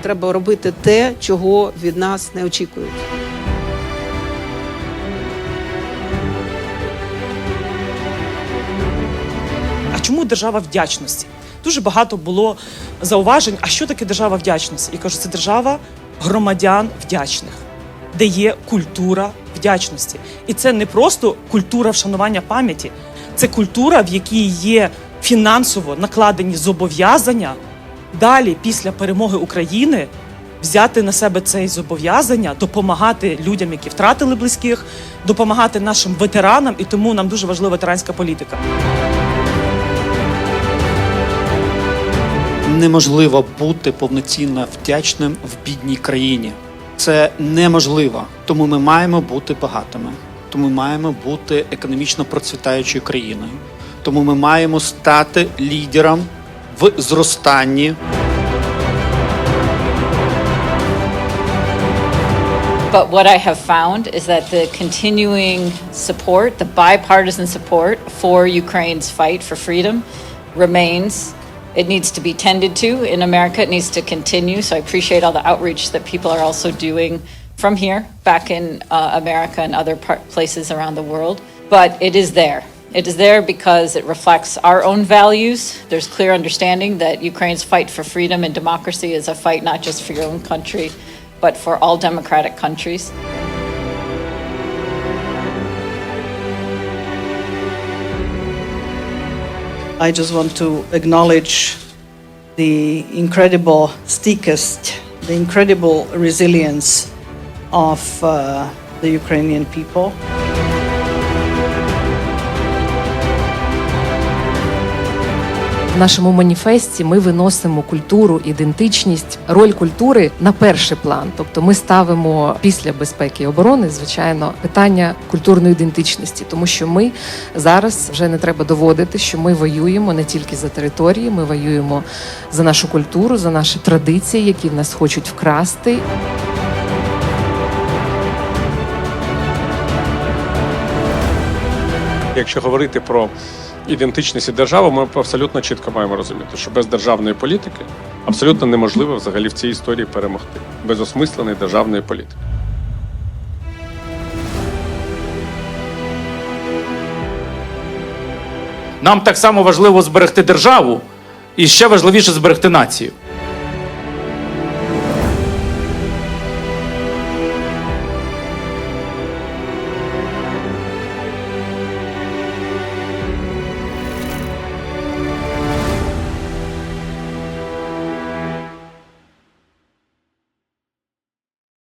треба робити те, чого від нас не очікують. А чому держава вдячності? Дуже багато було зауважень. А що таке держава вдячності? І кажу, це держава громадян вдячних, де є культура вдячності. І це не просто культура вшанування пам'яті, це культура, в якій є фінансово накладені зобов'язання далі, після перемоги України, взяти на себе це зобов'язання, допомагати людям, які втратили близьких, допомагати нашим ветеранам. І тому нам дуже важлива ветеранська політика. неможливо бути повноцінно вдячним в бідній країні. Це неможливо. Тому ми маємо бути багатими. Тому ми маємо бути економічно процвітаючою країною. Тому ми маємо стати лідером в зростанні. But what I have found is that the continuing support, the bipartisan support for Ukraine's fight for freedom remains. It needs to be tended to in America. It needs to continue. So I appreciate all the outreach that people are also doing from here, back in uh, America and other par- places around the world. But it is there. It is there because it reflects our own values. There's clear understanding that Ukraine's fight for freedom and democracy is a fight not just for your own country, but for all democratic countries. I just want to acknowledge the incredible stickest, the incredible resilience of uh, the Ukrainian people. В нашому маніфесті ми виносимо культуру, ідентичність, роль культури на перший план. Тобто ми ставимо після безпеки і оборони, звичайно, питання культурної ідентичності, тому що ми зараз вже не треба доводити, що ми воюємо не тільки за території, ми воюємо за нашу культуру, за наші традиції, які в нас хочуть вкрасти. Якщо говорити про ідентичність і державу, ми абсолютно чітко маємо розуміти, що без державної політики абсолютно неможливо взагалі в цій історії перемогти без осмисленої державної політики. Нам так само важливо зберегти державу, і ще важливіше зберегти націю.